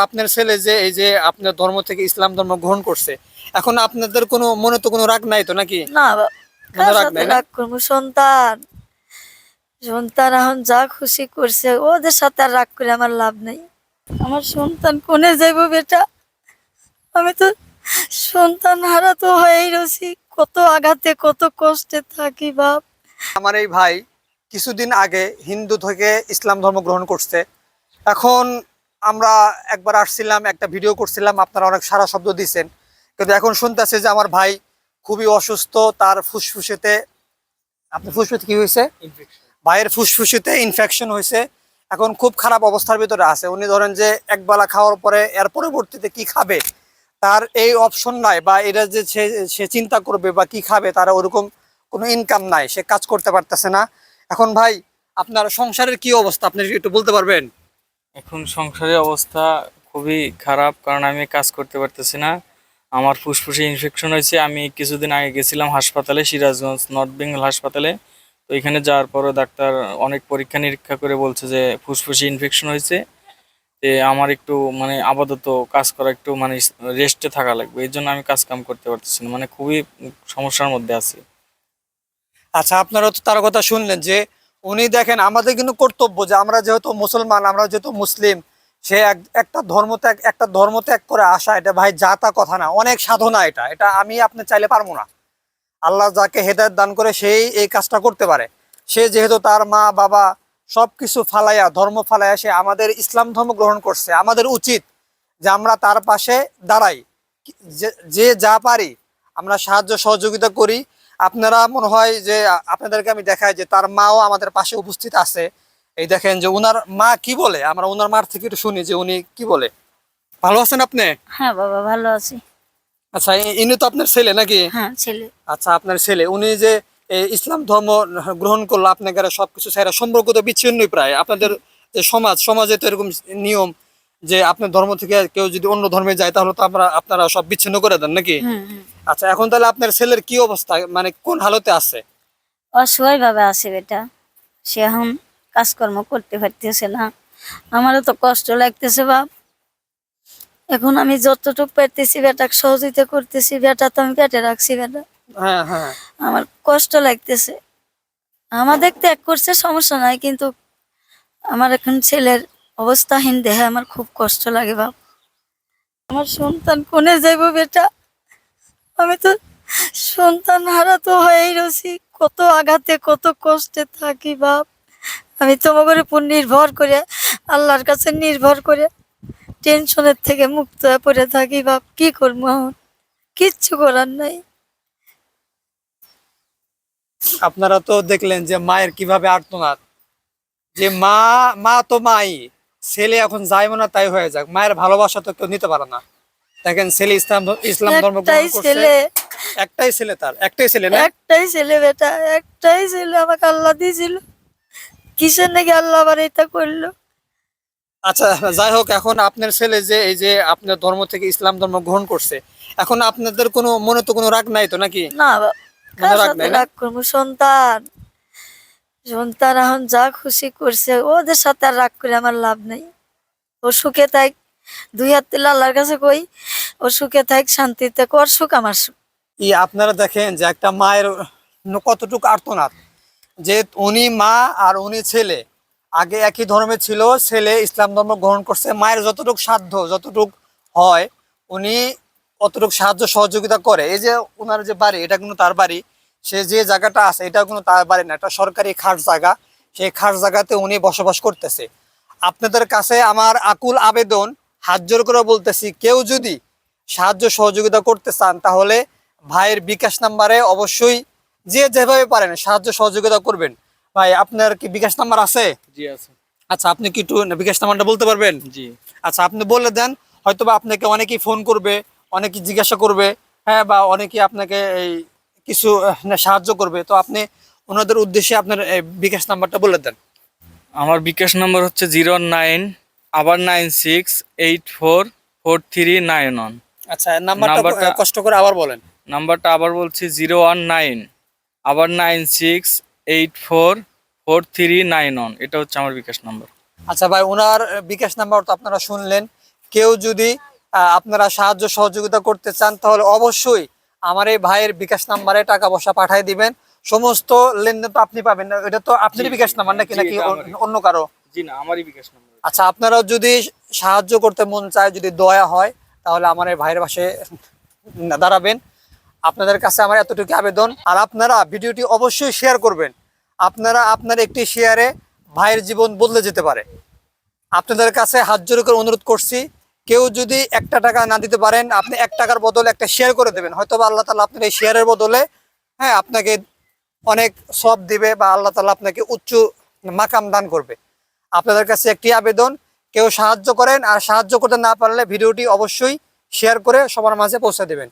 আপনার ছেলে যে এই যে আপনার ধর্ম থেকে ইসলাম ধর্ম গ্রহণ করছে এখন আপনাদের কোনো মনে তো কোনো রাগ নাই তো নাকি? না মনে কার নাই না? রাগ করব? সন্তান। সন্তান এখন যা খুশি করছে ওদের সাথে আর রাগ করে আমার লাভ নেই। আমার সন্তান কোনে যাইব বেটা? আমি তো সন্তান হারা তো হয়েই রয়েছি। কত আঘাতে কত কষ্টে থাকি বাপ। আমার এই ভাই কিছুদিন আগে হিন্দু থেকে ইসলাম ধর্ম গ্রহণ করছে। এখন আমরা একবার আসছিলাম একটা ভিডিও করছিলাম আপনারা অনেক সারা শব্দ দিচ্ছেন কিন্তু এখন শুনতেছে যে আমার ভাই খুবই অসুস্থ তার ফুসফুসেতে আপনার ফুসফুসে কি হয়েছে? ভাইয়ের ফুসফুসেতে ইনফেকশন হয়েছে। এখন খুব খারাপ অবস্থার ভিতরে আছে। উনি ধরেন যে একবেলা খাওয়ার পরে এর পরবর্তীতে কি খাবে? তার এই অপশন নাই বা এটা যে সে সে চিন্তা করবে বা কি খাবে তার ওরকম কোনো ইনকাম নাই। সে কাজ করতে পারতেছে না। এখন ভাই আপনার সংসারের কি অবস্থা? আপনি একটু বলতে পারবেন? এখন সংসারের অবস্থা খুবই খারাপ, কারণ আমি কাজ করতে পারতেছি না। আমার ফুসফুসে ইনফেকশন হয়েছে। আমি কিছুদিন আগে গেছিলাম হাসপাতালে, সিরাজগঞ্জ নর্থ বেঙ্গল হাসপাতালে। তো এখানে যাওয়ার পরও ডাক্তার অনেক পরীক্ষা নিরীক্ষা করে বলছে যে ফুসফুসে ইনফেকশন হয়েছে। তে আমার একটু মানে আপাতত কাজ করা একটু মানে রেস্টে থাকা লাগবে। এই জন্য আমি কাজ কাম করতে পারতেছি না। মানে খুবই সমস্যার মধ্যে আছি। আচ্ছা আপনারা তো তার কথা শুনলেন যে উনি দেখেন, আমাদের কিন্তু কর্তব্য যে আমরা যেহেতু মুসলমান, আমরা যেহেতু মুসলিম, সে এক- একটা ধর্ম ত্যাগ, একটা ধর্ম ত্যাগ করে আসা, এটা ভাই যা তা কথা না, অনেক সাধনা এটা এটা আমি আপনি চাইলে পারব না। আল্লাহ যাকে হেদায়ত দান করে সেই এই কাজটা করতে পারে। সে যেহেতু তার মা, বাবা সব কিছু ফালাইয়া, ধর্ম ফালাইয়া সে আমাদের ইসলাম ধর্ম গ্রহণ করছে, আমাদের উচিত যে আমরা তার পাশে দাঁড়াই। যে যা পারি আমরা সাহায্য সহযোগিতা করি আপনারা মনে হয় যে আপনাদেরকে আমি দেখাই যে তার মাও আমাদের পাশে উপস্থিত আছে। এই দেখেন যে উনার মা কি বলে? আমরা উনার মার থেকে একটু শুনি যে উনি কি বলে। ভালো আছেন আপনি? হ্যাঁ বাবা ভালো আছি। আচ্ছা ইনি তো আপনার ছেলে নাকি? হ্যাঁ ছেলে। আচ্ছা আপনার ছেলে। উনি যে ইসলাম ধর্ম গ্রহণ করল আপনাদের সবকিছু সেরা সম্পর্ক তো বিচ্ছিন্নই প্রায়। আপনাদের যে সমাজ সমাজে তো এরকম নিয়ম। যে আপনার ধর্ম থেকে কেউ যদি অন্য ধর্মে যায় তাহলে তো আমরা আপনারা সব বিচ্ছিন্ন করে দেন নাকি? হুম হুম আচ্ছা এখন তাহলে আপনার ছেলের কি অবস্থা? মানে কোন হালতে আছে? অসহায় ভাবে আছে বেটা। সে এখন কাজকর্ম করতে পারতেছে না। আমারও তো কষ্ট লাগতেছে বাপ। এখন আমি যতটুকু পারতেছি বেটা সহযোগিতা করতেছি বেটা তো আমি পেটে রাখছি বেটা। হ্যাঁ হ্যাঁ। আমার কষ্ট লাগতেছে। আমাদের ত্যাগ করছে সমস্যা নাই কিন্তু আমার এখন ছেলের অবস্থাহীন দেহে আমার খুব কষ্ট লাগে বাপ। আমার সন্তান কোনে যাইব বেটা? আমি তো সন্তান হারা তো হয়েই রয়েছি কত আঘাতে, কত কষ্টে থাকি বাপ। আমি তোমাদের উপর নির্ভর করে, আল্লাহর কাছে নির্ভর করে টেনশনের থেকে মুক্ত হয়ে পড়ে থাকি বাপ। কি করব এখন? কিচ্ছু করার নাই। আপনারা তো দেখলেন যে মায়ের কীভাবে আর্তনাদ। যে মা মা তো মাই। ছেলে এখন যাই না তাই হয়ে যাক। মায়ের ভালোবাসা তো কেউ নিতে পারে না। দেখেন ছেলে ইসলাম ইসলাম ধর্ম একটাই গ্রহণ করছে। ছেলে। একটাই ছেলে তার একটাই ছেলে না? একটাই ছেলে বেটা একটাই ছেলে। আমাকে আল্লাহ দিয়েছিল। কিসের নাকি আল্লাহ আবার এটা করল? আচ্ছা যাই হোক এখন আপনার ছেলে যে এই যে আপনার ধর্ম থেকে ইসলাম ধর্ম গ্রহণ করছে এখন আপনাদের কোনো মনে তো কোনো রাগ নাই তো নাকি? না সাথে নাই রাগ করব? সন্তান। সন্তান এখন যা খুশি করছে, ওদের সাথে আর রাগ করে আমার লাভ নেই। ও সুখে থাক, দুই হাত তুলে আল্লাহর কাছে কই ও সুখে থাক, শান্তিতে কর সুখ আমার সুখ। ই আপনারা দেখেন যে একটা মায়ের কতটুকু আর্তনাদ, যে উনি মা আর উনি ছেলে, আগে একই ধর্মে ছিল, ছেলে ইসলাম ধর্ম গ্রহণ করছে, মায়ের যতটুকু সাধ্য, যতটুকু হয়, উনি অতটুকু সাহায্য সহযোগিতা করে। এই যে ওনার যে বাড়ি, এটা কিন্তু তার বাড়ি সে যে জায়গাটা আছে এটা কিন্তু তার বাড়ি না এটা সরকারি খাস জায়গা। সেই খাস জায়গাতে উনি বসবাস করতেছে। আপনাদের কাছে আমার আকুল আবেদন হাত জোর করে বলতেছি কেউ যদি সাহায্য সহযোগিতা করতে চান তাহলে ভাইয়ের বিকাশ নাম্বারে অবশ্যই যে যেভাবে পারেন সাহায্য সহযোগিতা করবেন। ভাই আপনার কি বিকাশ নাম্বার আছে? জি আছে। আচ্ছা আপনি কি একটু বিকাশ নাম্বারটা বলতে পারবেন? জি। আচ্ছা আপনি বলে দেন হয়তো বা আপনাকে অনেকেই ফোন করবে অনেকে জিজ্ঞাসা করবে হ্যাঁ বা অনেকে আপনাকে এই কিছু সাহায্য করবে। তো আপনি ওনাদের উদ্দেশ্যে আপনার বিকাশ নাম্বারটা বলে দেন। আমার বিকাশ নম্বর হচ্ছে জিরো নাইন আবার nine six eight four four three nine one. আচ্ছা নাম্বারটা কষ্ট করে আবার বলেন। নাম্বারটা আবার বলছি জিরো ওয়ান নাইন আবার nine six eight four four three nine one. এটা হচ্ছে আমার বিকাশ নাম্বার। আচ্ছা ভাই ওনার বিকাশ নাম্বার তো আপনারা শুনলেন। কেউ যদি আপনারা সাহায্য সহযোগিতা করতে চান তাহলে অবশ্যই আমার এই ভাইয়ের বিকাশ নাম্বারে টাকা পয়সা পাঠিয়ে দিবেন। সমস্ত লেনদেন তো আপনি পাবেন না। এটা তো আপনারই বিকাশ নাম্বার নাকি নাকি অন্য- কারও? জি না আমারই বিকাশ নম্বর। আচ্ছা আপনারাও যদি সাহায্য করতে মন চায় যদি দয়া হয় তাহলে আমার এই ভাইয়ের পাশে দাঁড়াবেন। আপনাদের কাছে আমার এতটুকু আবেদন। আর আপনারা ভিডিওটি অবশ্যই শেয়ার করবেন। আপনারা আপনার একটি শেয়ারে ভাইয়ের জীবন বদলে যেতে পারে। আপনাদের কাছে হাত জোর করে অনুরোধ করছি কেউ যদি একটা টাকা না দিতে পারেন, আপনি এক টাকার বদলে একটা শেয়ার করে দেবেন। হয়তো বা আল্লাহ তালা আপনার এই শেয়ারের বদলে হ্যাঁ আপনাকে অনেক সব দিবে বা আল্লাহ তালা আপনাকে উচ্চ মাকাম দান করবে। আপনাদের কাছে একটি আবেদন, কেউ সাহায্য করেন আর সাহায্য করতে না পারলে ভিডিওটি অবশ্যই শেয়ার করে সবার মাঝে পৌঁছে দেবেন।